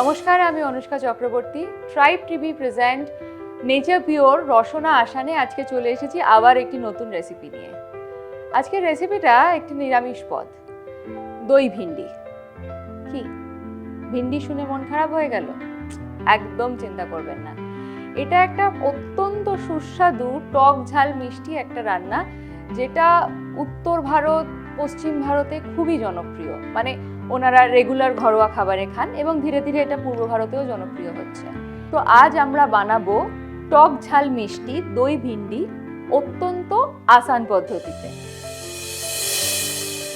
নমস্কার, আমি Anushka Chakraborty. Tribe TV present nature pure Rasona Ashane আজকে চলে এসেছি আবার একটি নতুন রেসিপি নিয়ে। আজকের রেসিপিটা একটি নিরামিষ পদ, দই ভিন্ডি। কি? ভিন্ডি শুনে মন খারাপ হয়ে গেল? একদম চিন্তা করবেন না। এটা একটা অত্যন্ত সুস্বাদু, টক ঝাল মিষ্টি একটা রান্না, যেটা উত্তর ভারত, পশ্চিম ভারতে খুবই জনপ্রিয়। মানে ওনারা রেগুলার ঘরোয়া খাবারে খান এবং ধীরে ধীরে এটা পূর্ব ভারতেও জনপ্রিয় হচ্ছে। তো আজ আমরা বানাবো টক ঝাল মিষ্টি দই ভিন্ডি অত্যন্ত আসান পদ্ধতিতে।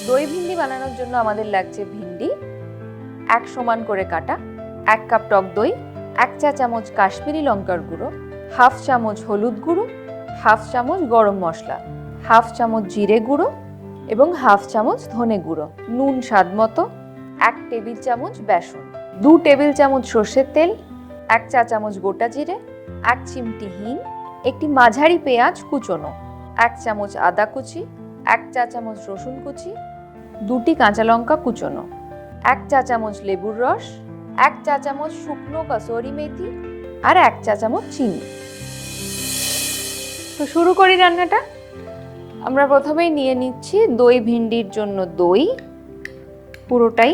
দই ভিন্ডি বানানোর জন্য আমাদের লাগছে ভিন্ডি, এক সমান করে কাটা, এক কাপ টক দই, এক চা চামচ কাশ্মীরি লঙ্কার গুঁড়ো, হাফ চামচ হলুদ গুঁড়ো, হাফ চামচ গরম মশলা, হাফ চামচ জিরে গুঁড়ো এবং হাফ চামচ ধনে গুঁড়ো। নুন স্বাদ মতো এক টেবিল চামচ বেসন, দু টেবিল চামচ সর্ষের তেল, এক চা চামচ গোটা জিরে, এক চিমটি হিং, একটি মাঝারি পেঁয়াজ কুচোনো, এক চামচ আদা কুচি, এক চা চামচ রসুন কুচি, দুটি কাঁচা লঙ্কা কুচোনো, এক চা চামচ লেবুর রস, এক চা চামচ শুকনো কাসুরি মেথি আর এক চা চামচ চিনি। তো শুরু করি রান্নাটা। আমরা প্রথমেই নিয়ে নিচ্ছি দই ভিন্ডির জন্য দই। পুরোটাই।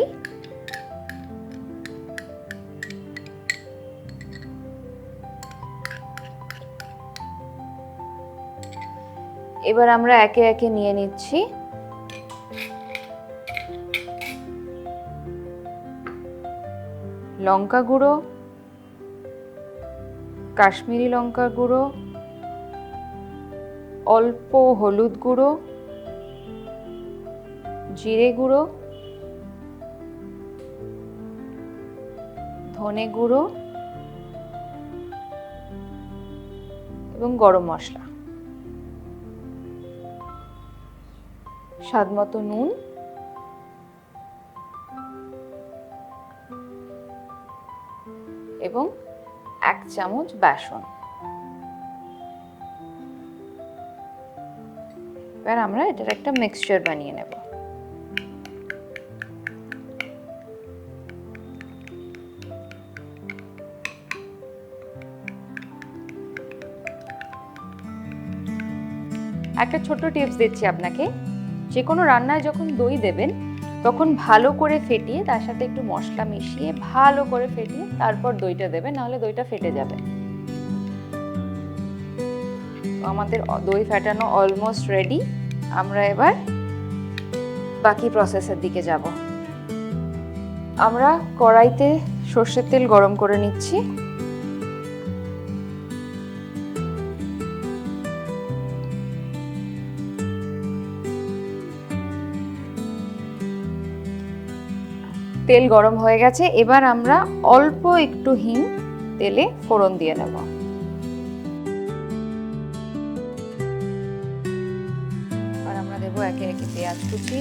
এবার আমরা একে একে নিয়ে নিচ্ছি। লঙ্কা গুঁড়ো, কাশ্মীরি লঙ্কার গুঁড়ো, অল্প হলুদ গুঁড়ো, জিরে গুঁড়ো ধনে গুঁড়ো এবং গরম মশলা। স্বাদ মতো নুন। এবং এক চামচ বেসন। এবার আমরা এটার একটা মিক্সচার বানিয়ে নেব। একটা ছোট্ট টিপস দিচ্ছি আপনাকে। যে কোনো রান্নায় যখন দই দেবেন, তখন ভালো করে ফেটিয়ে তার সাথে একটু মশলা মিশিয়ে ভালো করে ফেটিয়ে তারপর দইটা দেবেন, নাহলে দইটা ফেটে যাবে। আমাদের দই ফেটানো অলমোস্ট রেডি আমরা এবার বাকি প্রসেসের দিকে যাব। আমরা কড়াইতে সর্ষের তেল গরম করে নিচ্ছি। তেল গরম হয়ে গেছে, এবার আমরা অল্প একটু হিং তেলে ফোড়ন দিয়ে নেব। আর আমরা দেবো একে একে পেঁয়াজ কুচি।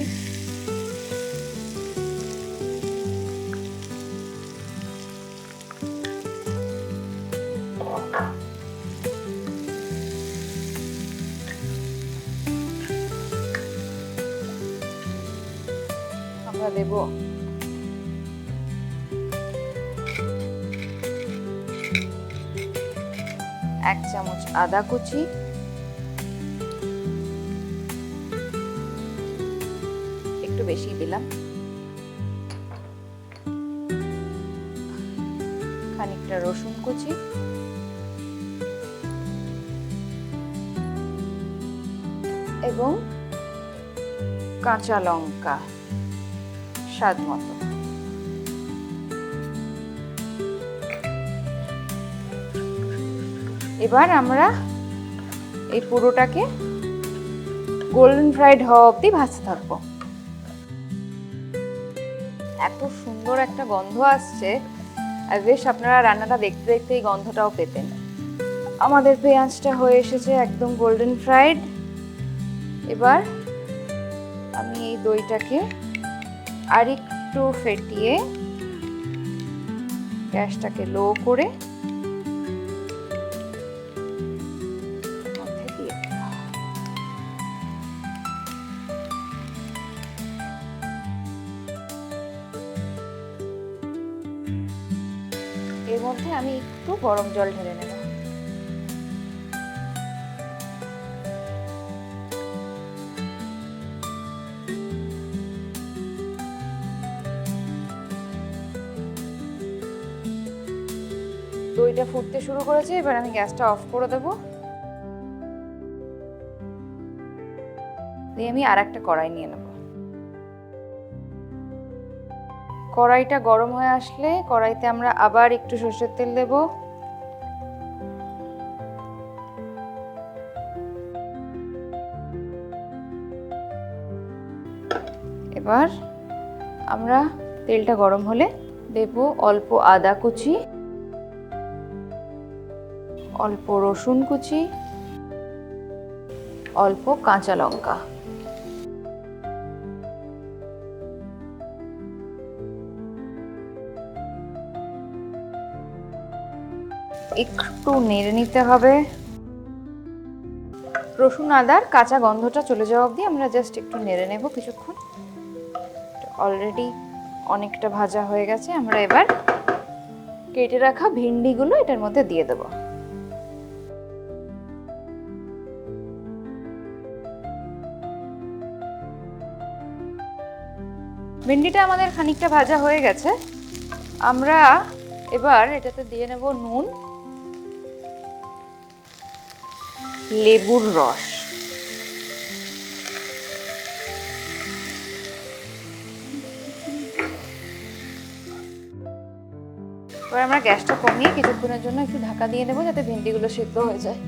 আমরা দেবো এক চামচ আদা কুচি, একটু বেশি দিলাম। খানিকটা রসুন কুচি, এবং কাঁচা লঙ্কা, স্বাদ মতো। এবার আমরা এই পুরোটাকে গোল্ডেন ফ্রাইড হওয়া অবধি ভাজতে থাকব। এত সুন্দর একটা গন্ধ আসছে, আর বেশ আপনারা রান্নাটা দেখতে দেখতে এই গন্ধটাও পেতেন। আমাদের পেঁয়াজটা হয়ে এসেছে একদম গোল্ডেন ফ্রাইড এবার আমি এই দইটাকে আর একটু ফেটিয়ে গ্যাসটাকে লো করে মধ্যে আমি একটু গরম জল ঢেলে নেব। দইটা ফুটতে শুরু করেছে, এবার আমি গ্যাসটা অফ করে দেবো। দিয়ে আমি আর একটা কড়াই নিয়ে নেব। কড়াইটা গরম হয়ে আসলে কড়াইতে আমরা আবার একটু সর্ষের তেল দেব। এবার আমরা তেলটা গরম হলে দেব অল্প আদা কুচি, অল্প রসুন কুচি, অল্প কাঁচা লঙ্কা। একটু নেড়ে নিতে হবে। রসুন, আদার, কাঁচা গন্ধটা চলে যাওয়া অবধি আমরা জাস্ট একটু নেড়ে নেব কিছুক্ষণ। অলরেডি অনেকটা ভাজা হয়ে গেছে। আমরা এবার কেটে রাখা ভিন্ডিগুলো এটার মধ্যে দিয়ে দেবো। ভেন্ডিটা আমাদের খানিকটা ভাজা হয়ে গেছে। আমরা এবার এটাতে দিয়ে নেব নুন। লেবুর রস। এবার আমরা গ্যাসটা কমিয়ে কিছুক্ষণের জন্য একটু ঢাকা দিয়ে দেবো যাতে ভেন্ডিগুলো সিদ্ধ হয়ে যায়।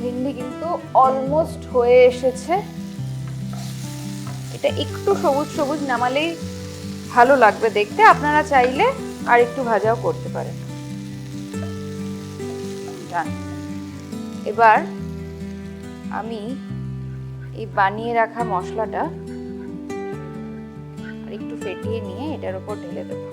ভেন্ডি কিন্তু অলমোস্ট হয়ে এসেছে। এটা একটু সবুজ সবুজ নামালেই ভালো লাগবে দেখতে। আপনারা চাইলে আর একটু ভাজাও করতে পারেন। ডান এবার আমি এই বানিয়ে রাখা মশলাটা আর একটু ফেটিয়ে নিয়ে এটার উপর ঢেলে দেবো।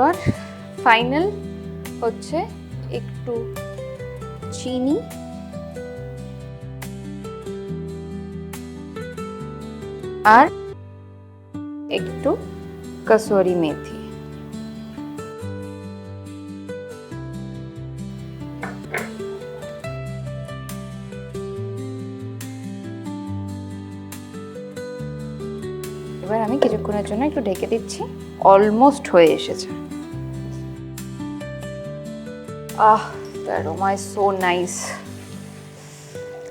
এবার ফাইনাল হচ্ছে একটু চিনি। আর একটু কসুরি মেথি। এবার আমি কিছুক্ষণের জন্য একটু ঢেকে দিচ্ছি। অলমোস্ট হয়ে এসেছে। আহ the aroma is so nice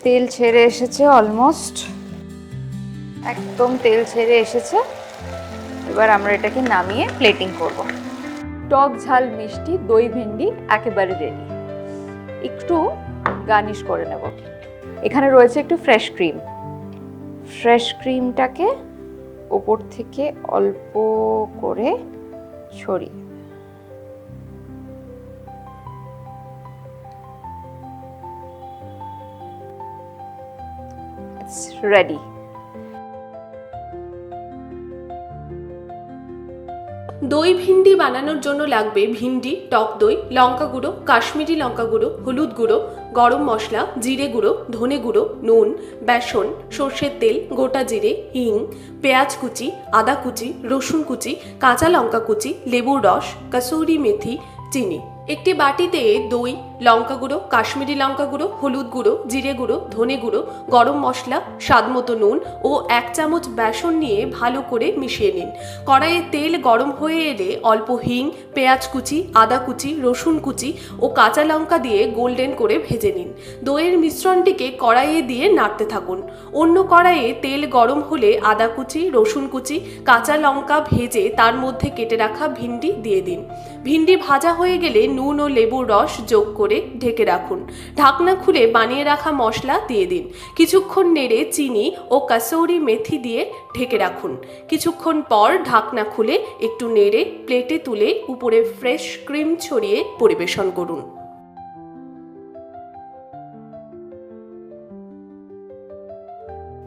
তেল ছেড়ে এসেছে অলমোস্ট একদম তেল ছেড়ে এসেছে। এবার আমরা এটাকে নামিয়ে প্লেটিং করব। টক ঝাল, মিষ্টি, দই ভেন্ডি, একেবারে রেডি একটু গার্নিশ করে নেব। এখানে রয়েছে একটু ফ্রেশ ক্রিম ফ্রেশ ক্রিমটাকে ওপর থেকে অল্প করে ছড়িয়ে রেডি দই ভিন্ডি বানানোর জন্য লাগবে ভিন্ডি, টক দই, লঙ্কা গুঁড়ো, কাশ্মীরি লঙ্কা গুঁড়ো, হলুদ গুঁড়ো, গরম মশলা, জিরে গুঁড়ো, ধনে গুঁড়ো, নুন, বেসন, সর্ষের তেল, গোটা জিরে, হিং, পেঁয়াজ কুচি, আদা কুচি, রসুন কুচি, কাঁচা লঙ্কা কুচি, লেবুর রস, কাসুরি মেথি, চিনি। একটি বাটিতে দই, লঙ্কা গুঁড়ো, কাশ্মীরি লঙ্কা গুঁড়ো, হলুদ গুঁড়ো, জিরে গুঁড়ো, ধনে গুঁড়ো, গরম মশলা স্বাদমতো নুন ও এক চামচ বেসন নিয়ে ভালো করে মিশিয়ে নিন। কড়াইয়ে তেল গরম হয়ে এলে অল্প হিং, পেঁয়াজ কুচি, আদা কুচি, রসুন কুচি ও কাঁচা লঙ্কা দিয়ে গোল্ডেন করে ভেজে নিন। দইয়ের মিশ্রণটিকে কড়াইয়ে দিয়ে নাড়তে থাকুন। অন্য কড়াইয়ে তেল গরম হলে আদা কুচি, রসুন কুচি, কাঁচা লঙ্কা ভেজে তার মধ্যে কেটে রাখা ভিন্ডি দিয়ে দিন। ভিন্ডি ভাজা হয়ে গেলে নুন ও লেবুর রস যোগ করে ঢেকে রাখুন। ঢাকনা খুলে বানিয়ে রাখা মশলা দিয়ে দিন। কিছুক্ষণ নেড়ে চিনি ও কাসৌরি মেথি দিয়ে ঢেকে রাখুন। কিছুক্ষণ পর ঢাকনা খুলে একটু নেড়ে প্লেটে তুলে উপরে ফ্রেশ ক্রিম ছড়িয়ে পরিবেশন করুন।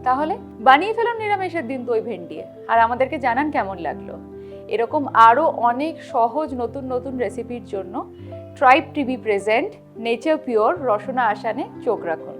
তাহলে বানিয়ে ফেলুন নিরামিষের দিন দই ভেন্ডি আর আমাদেরকে জানান কেমন লাগল। এরকম আরও অনেক সহজ নতুন নতুন রেসিপির জন্য tribe TV present nature pure Rasona Ashane চোখ রাখুন।